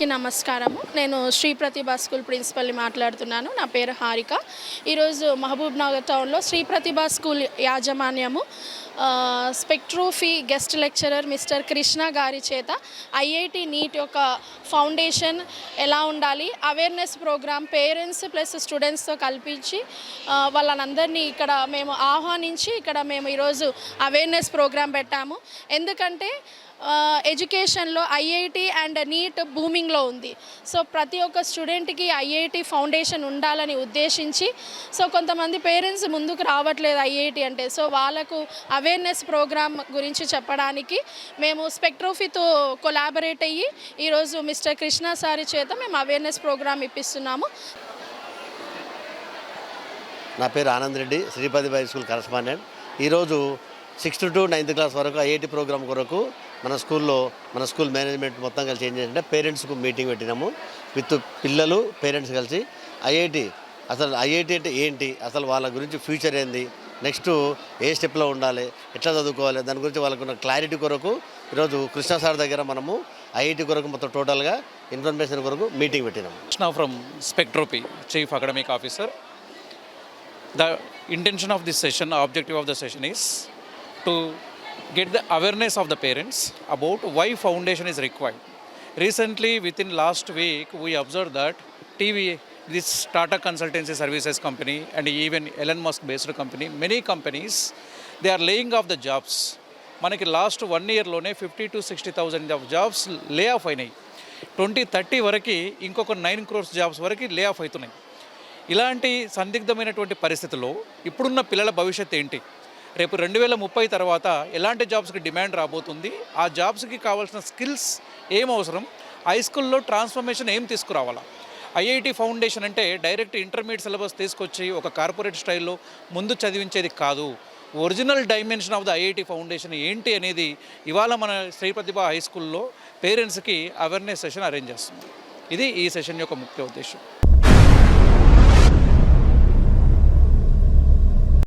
అందరికీ నమస్కారము. నేను శ్రీ ప్రతిభా స్కూల్ ప్రిన్సిపల్ని మాట్లాడుతున్నాను. నా పేరు హారిక. ఈరోజు మహబూబ్ నగర్ టౌన్లో శ్రీ ప్రతిభా స్కూల్ యాజమాన్యము స్పెక్ట్రోఫీ గెస్ట్ లెక్చరర్ మిస్టర్ కృష్ణ గారి చేత ఐఐటి నీట్ యొక్క ఫౌండేషన్ ఎలా ఉండాలి అవేర్నెస్ ప్రోగ్రామ్ పేరెంట్స్ ప్లస్ స్టూడెంట్స్తో కల్పించి వాళ్ళనందరినీ ఇక్కడ మేము ఆహ్వానించి ఇక్కడ మేము ఈరోజు అవేర్నెస్ ప్రోగ్రామ్ పెట్టాము. ఎందుకంటే ఎడ్యుకేషన్లో ఐఐటి అండ్ నీట్ బూమింగ్లో ఉంది. సో ప్రతి ఒక్క స్టూడెంట్కి ఐఐటి ఫౌండేషన్ ఉండాలని ఉద్దేశించి సో కొంతమంది పేరెంట్స్ ముందుకు రావట్లేదు ఐఐటి అంటే. సో వాళ్ళకు అవేర్నెస్ ప్రోగ్రామ్ గురించి చెప్పడానికి మేము స్పెక్ట్రోఫీతో కొలాబరేట్ అయ్యి ఈరోజు మిస్ మిస్టర్ కృష్ణ సారి చేత మేము అవేర్నెస్ ప్రోగ్రామ్ ఇప్పిస్తున్నాము. నా పేరు Anand Reddy Sripathi high school correspondent. ఈరోజు సిక్స్త్ టు నైన్త్ క్లాస్ వరకు ఐఐటి ప్రోగ్రామ్ కొరకు మన స్కూల్లో మన స్కూల్ మేనేజ్మెంట్ మొత్తం కలిసి ఏం చేసిందంటే పేరెంట్స్కు మీటింగ్ పెట్టినాము. విత్ పిల్లలు పేరెంట్స్ కలిసి. ఐఐటి అసలు ఐఐటి అంటే ఏంటి? అసలు వాళ్ళ గురించి ఫ్యూచర్ ఏంది? నెక్స్ట్ ఏ స్టెప్లో ఉండాలి ఎట్లా చదువుకోవాలి దాని గురించి వాళ్ళకున్న క్లారిటీ కొరకు ఈరోజు కృష్ణా సార్ దగ్గర మనము ఐఐటి కొరకు మొత్తం టోటల్గా ఇన్ఫర్మేషన్ కొరకు మీటింగ్ పెట్టినాం Krishna from స్పెక్ట్రోపీ chief academic officer the intention of this session objective of the session is to get the awareness of the parents about why foundation is required recently with in last week we observe that TV this Tata Consultancy Services company, and even Elon Musk based company, many companies, they are laying off the jobs. మనకి last one ఇయర్లోనే fifty to sixty thousand of jobs lay off అయినాయి. Twenty thirty వరకు ఇంకొక nine crores jobs వరకు lay off అవుతున్నాయి. ఇలాంటి సందిగ్ధమైనటువంటి పరిస్థితుల్లో ఇప్పుడున్న పిల్లల భవిష్యత్ ఏంటి? రేపు రెండు వేల ముప్పై తర్వాత ఎలాంటి జాబ్స్కి డిమాండ్ రాబోతుంది? ఆ జాబ్స్కి కావాల్సిన స్కిల్స్ ఏం అవసరం? హై స్కూల్లో ట్రాన్స్ఫర్మేషన్ ఏం తీసుకురావాలా? ఐఐటి ఫౌండేషన్ అంటే డైరెక్ట్ ఇంటర్మీడియట్ సిలబస్ తీసుకొచ్చి ఒక కార్పొరేట్ స్టైల్లో ముందు చదివించేది కాదు. Original dimension of the IIT foundation ఏంటి అనేది ఇవాళ మన శ్రీ ప్రతిభ హై స్కూల్లో పేరెంట్స్కి అవేర్నెస్ సెషన్ అరేంజ్ చేస్తుంది. ఇది ఈ సెషన్ యొక్క ముఖ్య ఉద్దేశం.